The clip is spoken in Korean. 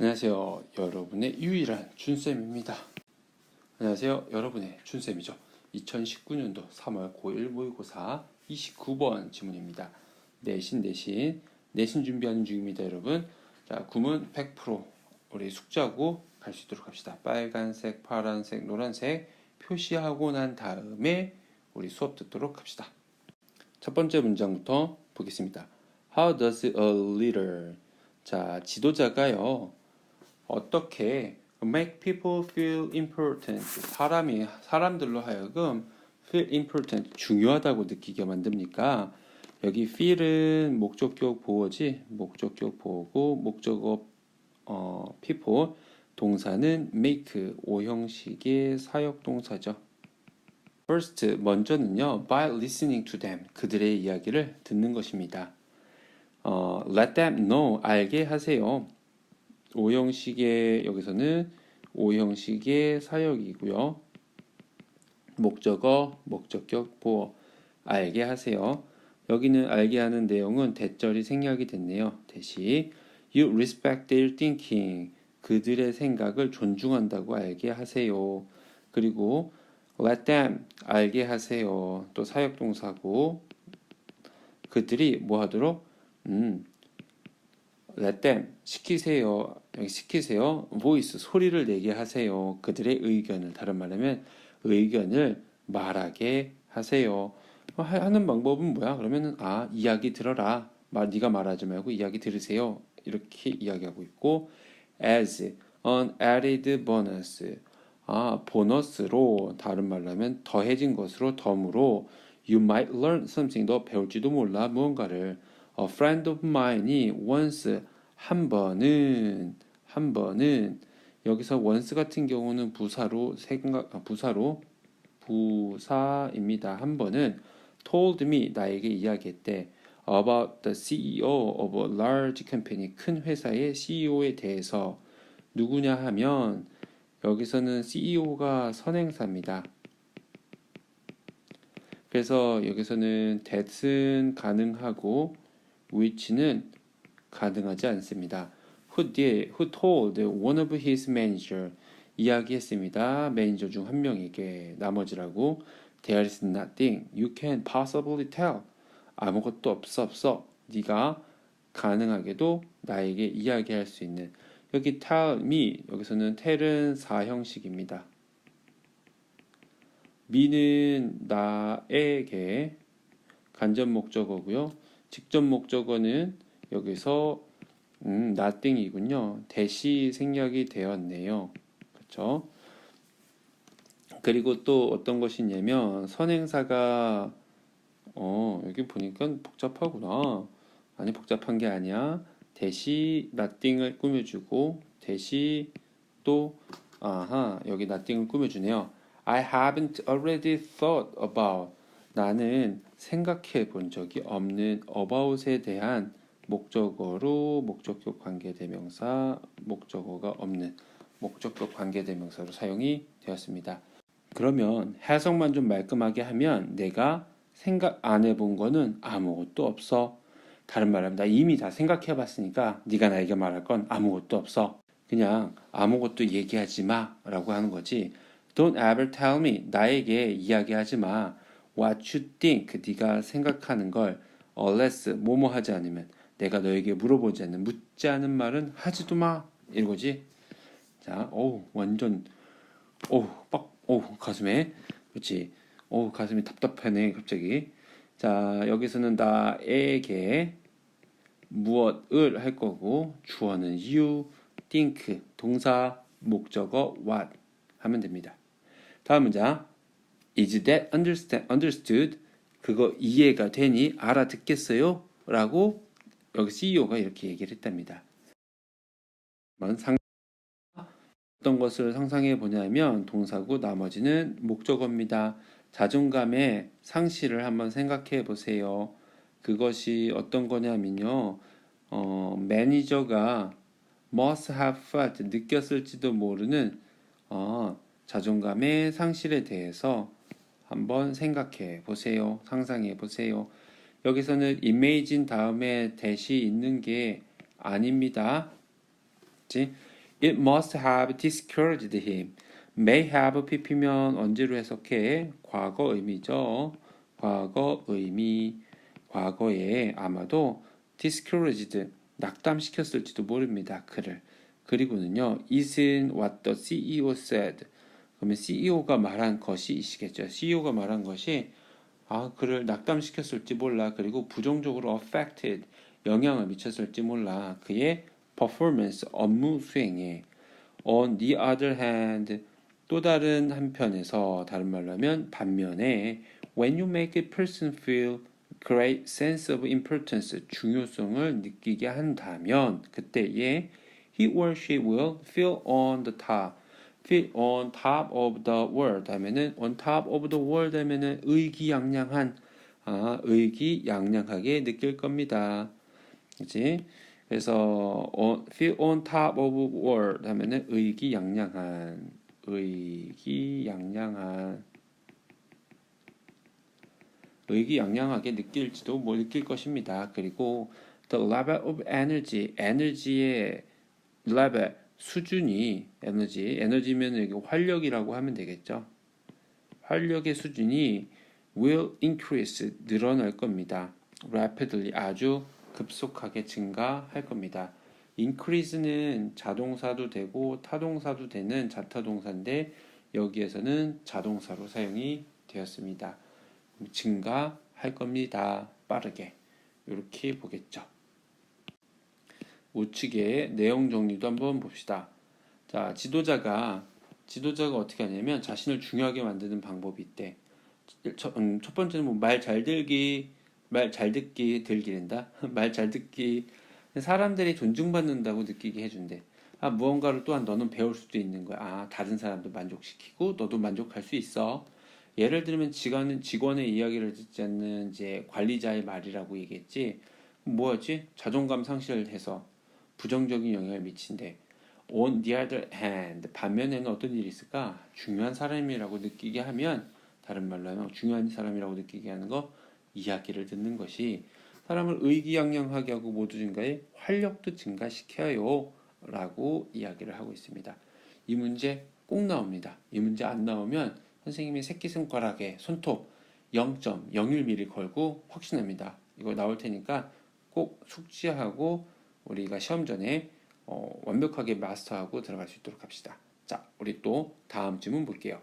안녕하세요. 여러분의 유일한 준쌤입니다. 안녕하세요. 여러분의 준쌤이죠. 2019년도 3월 고1 모의고사 29번 지문입니다. 내신 내신 내신 준비하는 중입니다, 여러분. 자, 구문 100% 우리 숙자고 갈 수 있도록 합시다. 빨간색, 파란색, 노란색 표시하고 난 다음에 우리 수업 듣도록 합시다. 첫 번째 문장부터 보겠습니다. How does a leader 자, 지도자가요. 어떻게 make people feel important 사람이 사람들로 하여금 feel important 중요하다고 느끼게 만듭니까? 여기 feel은 목적격 보어지 목적격 보어고 목적어 어, people 동사는 make 오형식의 사역 동사죠. First 먼저는요 by listening to them 그들의 이야기를 듣는 것입니다. 어, let them know 알게 하세요. 오형식의 여기서는 오형식의 사역이고요. 목적어, 목적격, 보어 알게 하세요. 여기는 알게 하는 내용은 대절이 생략이 됐네요. 대시 You respect their thinking. 그들의 생각을 존중한다고 알게 하세요. 그리고 let them 알게 하세요. 또 사역 동사고 그들이 뭐 하도록 음 them 시키세요. 여기 시키세요. voice 소리를 내게 하세요. 그들의 의견을 다른 말하면 의견을 말하게 하세요. 어, 하는 방법은 뭐야? 그러면은 아 이야기 들어라. 말 네가 말하지 말고 이야기 들으세요. 이렇게 이야기하고 있고 as an added bonus 아 보너스로 다른 말로 하면 더해진 것으로 덤으로 you might learn something 너 배울지도 몰라 무언가를 a friend of mine이 once 한 번은 한 번은 여기서 once 같은 경우는 부사로 생각 아, 부사로 부사입니다. 한 번은 told me 나에게 이야기했대 about the CEO of a large company 큰 회사의 CEO에 대해서 누구냐 하면 여기서는 CEO가 선행사입니다. 그래서 여기서는 that은 가능하고 which는 가능하지 않습니다. Who did, who told one of his manager 이야기했습니다. 매니저 중 한 명에게 나머지라고 There is nothing you can possibly tell. 아무것도 없어 없어. 네가 가능하게도 나에게 이야기할 수 있는 여기 tell me 여기서는 tell은 사형식입니다. me는 나에게 간접 목적어고요. 직접 목적어는 여기서 음, nothing이군요. 대시 생략이 되었네요. 그렇죠? 그리고 또 어떤 것이냐면 선행사가 어, 여기 보니까 복잡하구나. 아니 복잡한 게 아니야. 대시 nothing을 꾸며주고 대시 또 아하 여기 nothing을 꾸며주네요. I haven't already thought about 나는 생각해 본 적이 없는 about에 대한 목적어로 목적격 관계대명사 목적어가 없는 목적격 관계대명사로 사용이 되었습니다. 그러면 해석만 좀 말끔하게 하면 내가 생각 안 해본 거는 아무것도 없어. 다른 말하면 나 이미 다 생각해 봤으니까 네가 나에게 말할 건 아무것도 없어. 그냥 아무것도 얘기하지 마라고 하는 거지. Don't ever tell me 나에게 이야기하지 마. What you think 네가 생각하는 걸 unless 뭐뭐 하지 않으면 내가 너에게 물어보지 않는 묻지 않은 말은 하지도 마 이거지. 자, 오 완전 오빡오 가슴에 그렇지. 오 가슴이 답답하네 갑자기. 자 여기서는 나에게 무엇을 할 거고 주어는 you, think 동사 목적어 what 하면 됩니다. 다음 문장 Is that understand, understood? 그거 이해가 되니 알아듣겠어요? 라고 여기 CEO가 이렇게 얘기를 했답니다. 상 어떤 것을 상상해 보냐면 동사고 나머지는 목적어입니다. 자존감의 상실을 한번 생각해 보세요. 그것이 어떤 거냐면요. 어, 매니저가 must have felt 느꼈을지도 모르는 어, 자존감의 상실에 대해서 한번 생각해 보세요. 상상해 보세요. 여기서는 imagine 다음에 대시 있는 게 아닙니다. 그치? It must have discouraged him. may have pp면 언제로 해석해? 과거 의미죠. 과거 의미. 과거에 아마도 discouraged 낙담시켰을지도 모릅니다. 그를. 그리고는요. isn't what the CEO said. 그러면 CEO가 말한 것이시겠죠. CEO가 말한 것이 아, 그를 낙담시켰을지 몰라. 그리고 부정적으로 affected 영향을 미쳤을지 몰라. 그의 performance 업무 수행에 on the other hand 또 다른 한편에서 다른 말로 하면 반면에 when you make a person feel great sense of importance 중요성을 느끼게 한다면 그때에 he or she will feel on the top feel on top of the world 하면은 on top of the world 하면은 의기양양한 아, 의기양양하게 느낄 겁니다. 그렇지? 그래서 on, feel on top of world 하면은 의기양양한 의기양양한 의기양양하게 느낄지도 못 느낄 것입니다. 그리고 the level of energy, 에너지의 level 수준이 에너지, 에너지면 여기 활력이라고 하면 되겠죠. 활력의 수준이 will increase 늘어날 겁니다. rapidly 아주 급속하게 증가할 겁니다. increase는 자동사도 되고 타동사도 되는 자타동사인데 여기에서는 자동사로 사용이 되었습니다. 증가할 겁니다. 빠르게 이렇게 보겠죠. 우측의 내용 정리도 한번 봅시다. 자, 지도자가 지도자가 어떻게 하냐면 자신을 중요하게 만드는 방법이 있대. 첫, 음, 첫 번째는 뭐 말 잘 들기, 말 잘 듣기, 들기랜다. 말 잘 듣기. 사람들이 존중받는다고 느끼게 해준대. 아, 무언가를 또한 너는 배울 수도 있는 거야. 아, 다른 사람도 만족시키고 너도 만족할 수 있어. 예를 들면 직원은 직원의 이야기를 듣지 않는 이제 관리자의 말이라고 얘기했지. 뭐였지? 자존감 상실을 해서 부정적인 영향을 미친대. On the other hand, 반면에는 어떤 일이 있을까? 중요한 사람이라고 느끼게 하면 다른 말로 하면 중요한 사람이라고 느끼게 하는 거 이야기를 듣는 것이 사람을 의기양양하게 하고 모두 증가에 활력도 증가시켜요 라고 이야기를 하고 있습니다. 이 문제 꼭 나옵니다. 이 문제 안 나오면 선생님이 새끼손가락에 손톱 0.01mm 걸고 확신합니다. 이거 나올 테니까 꼭 숙지하고 우리가 시험 전에 어, 완벽하게 마스터하고 들어갈 수 있도록 합시다. 자, 우리 또 다음 질문 볼게요.